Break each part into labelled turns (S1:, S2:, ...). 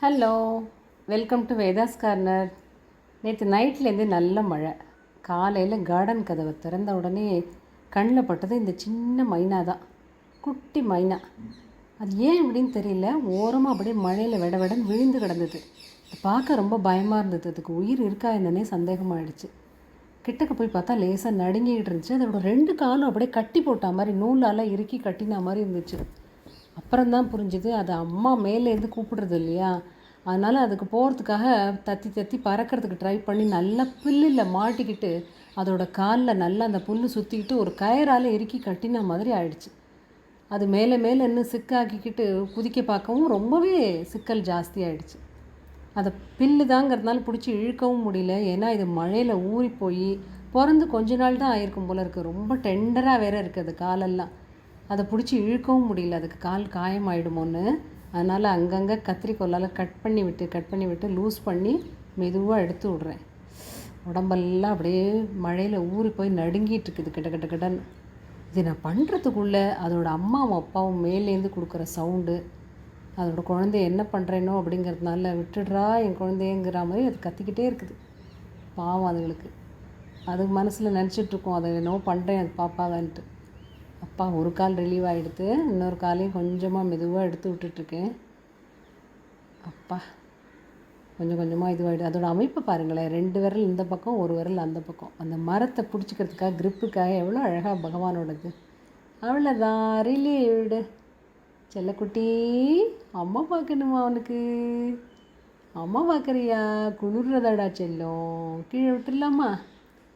S1: Hello welcome to Vedha's corner நேற்று நைட்லேருந்து நல்ல மழை. காலையில் கார்டன் கதவை திறந்த உடனே கண்ணில் பட்டது இந்த சின்ன மைனா தான். குட்டி மைனா. அது ஏன் அப்படின்னு தெரியல. ஓரமாக அப்படியே மழையில் விட விடன்னு விழுந்து கிடந்தது. அது பார்க்க ரொம்ப பயமாக இருந்தது. அதுக்கு உயிர் இருக்கா என்னன்னே சந்தேகமாகிடுச்சு கிட்டக்க போய் பார்த்தா லேசாக நடுங்கிட்டு இருந்துச்சு. அதோட ரெண்டு காலும் அப்படியே கட்டி போட்ட மாதிரி நூலால் இறுக்கி கட்டின மாதிரி இருந்துச்சு. அப்புறம் தான் புரிஞ்சுது. அது அம்மா மேலேருந்து கூப்பிடுறது இல்லையா? அதனால் அதுக்கு போகிறதுக்காக தத்தி தத்தி பறக்கிறதுக்கு ட்ரை பண்ணி நல்லா புல்லில் மாட்டிக்கிட்டு அதோட காலில் நல்லா அந்த புல் சுற்றிக்கிட்டு ஒரு கயரால் இறுக்கி கட்டின மாதிரி ஆயிடுச்சு. அது மேலே மேலே இன்னும் சிக்காக்கிக்கிட்டு குதிக்க பார்க்கவும் ரொம்பவே சிக்கல் ஜாஸ்தி ஆயிடுச்சு. அதை பில்லு தாங்கிறதுனால பிடிச்சி இழுக்கவும் முடியல. ஏன்னா இது மழையில் ஊறி போய் பிறந்து கொஞ்ச நாள் தான் ஆயிருக்கும் போல இருக்குது ரொம்ப டெண்டராக வேற இருக்குது அது காலெல்லாம். அதை பிடிச்சி இழுக்கவும் முடியல. அதுக்கு கால் காயமாயிடுமோன்னு. அதனால் அங்கங்கே கத்திரிக்கோலால் கட் பண்ணி விட்டு கட் பண்ணி விட்டு லூஸ் பண்ணி மெதுவாக எடுத்து விட்றேன். உடம்பெல்லாம் அப்படியே மழையில் ஊறி போய் நடுங்கிட்டு இருக்குது கிட்ட கிட்ட கிட்டன்னு இது நான் பண்ணுறதுக்குள்ளே அதோட அம்மாவும் அப்பாவும் மேலேருந்து கொடுக்குற சவுண்டு அதோட குழந்தைய என்ன பண்ணுறேனோ அப்படிங்கிறதுனால விட்டுடுறா என் குழந்தைங்கிற மாதிரி அது கத்திக்கிட்டே இருக்குது. பாவம் அதுங்களுக்கு. அது மனசில் நினச்சிட்ருக்கோம் அதை என்னவோ பண்ணுறேன் அது பாப்பாதான்ட்டு. அப்பா ஒரு கால் ரிலீவ் ஆகிடுது இன்னொரு காலையும் கொஞ்சமாக மெதுவாக எடுத்து விட்டுட்ருக்கேன். அப்பா கொஞ்சம் கொஞ்சமாக இதுவாகிடுது அதோடய அமைப்பை பாருங்களேன். ரெண்டு விரல் இந்த பக்கம் ஒரு விரல் அந்த பக்கம். அந்த மரத்தை பிடிச்சிக்கிறதுக்காக க்ரிப்புக்காக எவ்வளோ அழகாக பகவானோடது. அவ்வளோதான் ரிலீவ்டு செல்லக்குட்டி அம்மா பார்க்கணுமா அவனுக்கு அம்மா பார்க்குறியா? குளிர்றதாடா செல்லும். கீழே விட்டுடலாமா?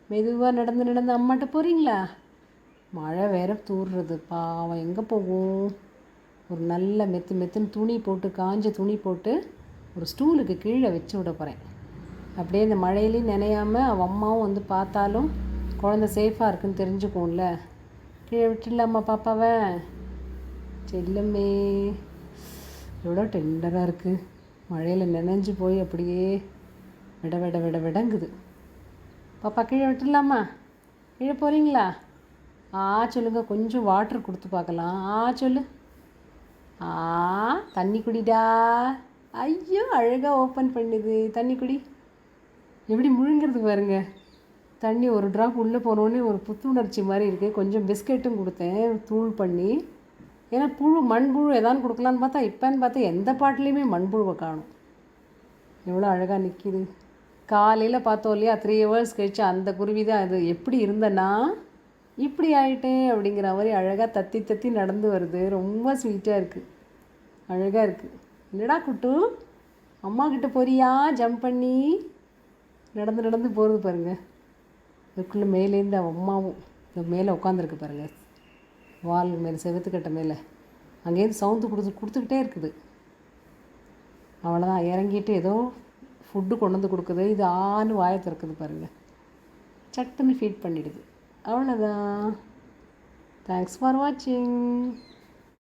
S1: மெதுவாக நடந்து நடந்து அம்மாட்ட போகிறீங்களா மழை வேற தூறுறது பாவம் எங்கே போகும் ஒரு நல்ல மெத்து மெத்துன்னு துணி போட்டு காஞ்ச துணி போட்டு ஒரு ஸ்டூலுக்கு கீழே வச்சு விட போகிறேன் அப்படியே இந்த மழையிலையும் நினையாமல் அவன் அம்மாவும் வந்து பார்த்தாலும் குழந்த சேஃபாக இருக்குன்னு தெரிஞ்சுக்கும்ல கீழே விட்டுடலாமா பாப்பாவை? செல்லுமே. எவ்வளோ டெண்டராக இருக்குது மழையில் நினைஞ்சு போய் அப்படியே விட விட விட விடங்குது. பாப்பா கீழே விட்டுடலாமா? கீழே போகிறீங்களா ஆ சொல்லுங்க. கொஞ்சம் வாட்டர் கொடுத்து பார்க்கலாம். ஆ சொல்லு. ஆ தண்ணி குடிடா. ஐயோ அழகாக ஓப்பன் பண்ணுது. தண்ணி குடி. எப்படி முழுங்கிறது பாருங்க. தண்ணி ஒரு ட்ராப் உள்ளே போனோடனே ஒரு புத்துணர்ச்சி மாதிரி இருக்குது கொஞ்சம் பிஸ்கெட்டும் கொடுத்தேன். தூள் பண்ணி. ஏன்னா புழு மண்புழு எதான்னு கொடுக்கலான்னு பார்த்தா இப்போன்னு பார்த்தா எந்த பாட்டிலையுமே மண்புழுவை காணும். எவ்வளோ அழகாக நிற்கிது காலையில் பார்த்தோம் இல்லையா? த்ரீ ஹவர்ஸ் கழிச்சு அந்த குருவி தான் அது. எப்படி இருந்தேன்னா இப்படி ஆகிட்டேன் அப்படிங்கிற மாதிரி அழகாக தத்தி தத்தி நடந்து வருது. ரொம்ப ஸ்வீட்டாக இருக்குது அழகாக இருக்குது என்னடா குட்டு? அம்மா கிட்ட போறியா? ஜம்ப் பண்ணி நடந்து நடந்து போகிறது பாருங்க. அதுக்குள்ளே மேலேருந்து அவன் அம்மாவும் இந்த மேலே உட்காந்துருக்கு பாருங்கள் வால் மேலே செவத்துக்கட்டை மேலே. அங்கேருந்து சவுண்டு கொடுத்து கொடுத்துக்கிட்டே இருக்குது. அவ்வளோதான் இறங்கிட்டு ஏதோ ஃபுட்டு கொண்டு வந்து கொடுக்குது. இது ஆன்னு வாயை திறக்குது பாருங்கள் சட்டுன்னு ஃபீட் பண்ணிடுது. அவ்வளோதான் தேங்க்ஸ் ஃபார் வாட்சிங்